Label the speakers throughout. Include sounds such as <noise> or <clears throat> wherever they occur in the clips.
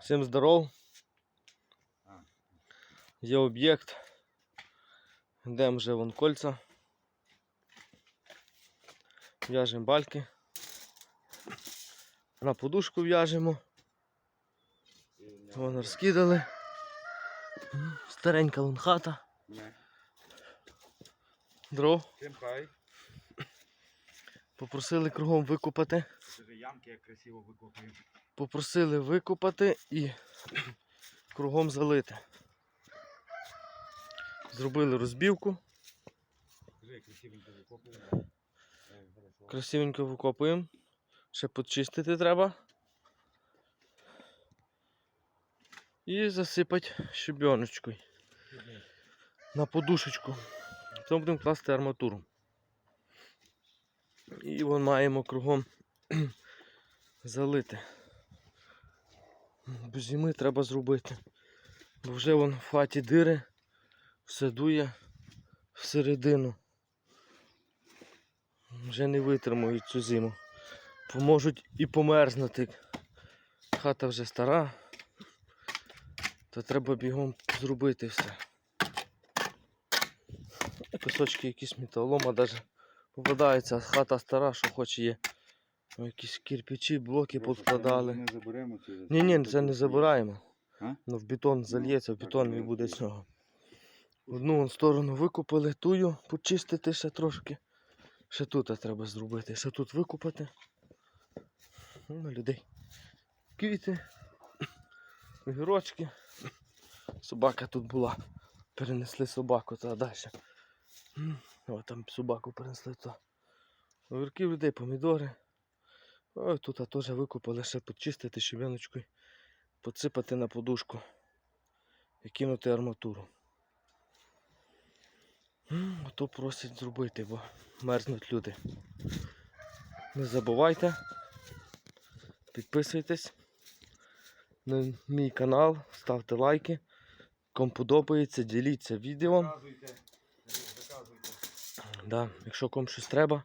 Speaker 1: Всім здоров. Є об'єкт. Йдемо вже вон кольця. В'яжемо бальки. На подушку в'яжемо. Вон розкидали. Старенька вон хата. Дров. Попросили кругом викопати.
Speaker 2: Ямки як красиво викопують.
Speaker 1: Попросили викопати і кругом залити. Зробили розбівку.
Speaker 2: Красивенько
Speaker 1: викопуємо. Ще почистити треба. І засипати щебеночкою на подушечку. Потім будемо класти арматуру. І маємо кругом <clears throat> залити. Бо зими треба зробити. Бо вже вон в хаті дири, все дує всередину. Вже не витримують цю зиму. Поможуть і померзнути. Хата вже стара. То треба бігом зробити все. Кусочки якісь металолома навіть попадаються, хата стара, що хоч є. Ой, Якісь кирпичі, блоки.
Speaker 2: Не ці.
Speaker 1: Ні, ні, це не забираємо.
Speaker 2: А?
Speaker 1: Ну в бетон зальється, в бетон
Speaker 2: так,
Speaker 1: буде цього. Одну вон сторону викупили, тую, почистити ще трошки. Ще тут треба зробити, ще тут викупати. Ну, на людей. Квіти, огірочки. Собака тут була. Перенесли собаку туди далі. О, там собаку перенесли то. Огірки людей, помідори. Ой, тут а теж викупали, ще почистити щебеночкою, подсипати на подушку і кинути арматуру. М, Ото просять зробити, бо мерзнуть люди. Не забувайте, підписуйтесь на мій канал, ставте лайки. Кому подобається, діліться відео.
Speaker 2: Заказуйте. Заказуйте.
Speaker 1: Да, якщо кому щось треба,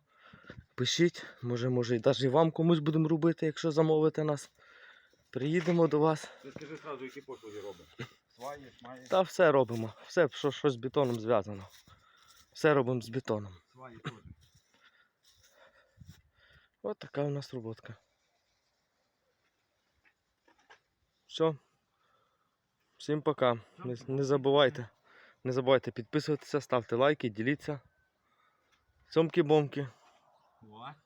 Speaker 1: пишіть. Може, може, і навіть вам комусь будемо робити, якщо замовите нас. Приїдемо до вас.
Speaker 2: Ти скажи одразу, які послуги робиш. Сваї, шмаї.
Speaker 1: Та все робимо. Все, що, що з бетоном зв'язано. Все робимо з бетоном.
Speaker 2: Сваї теж.
Speaker 1: От така у нас роботка. Все. Всім пока. Не, не забувайте. Не забувайте підписуватися, ставте лайки, діліться. Цьомки-бомки.
Speaker 2: О.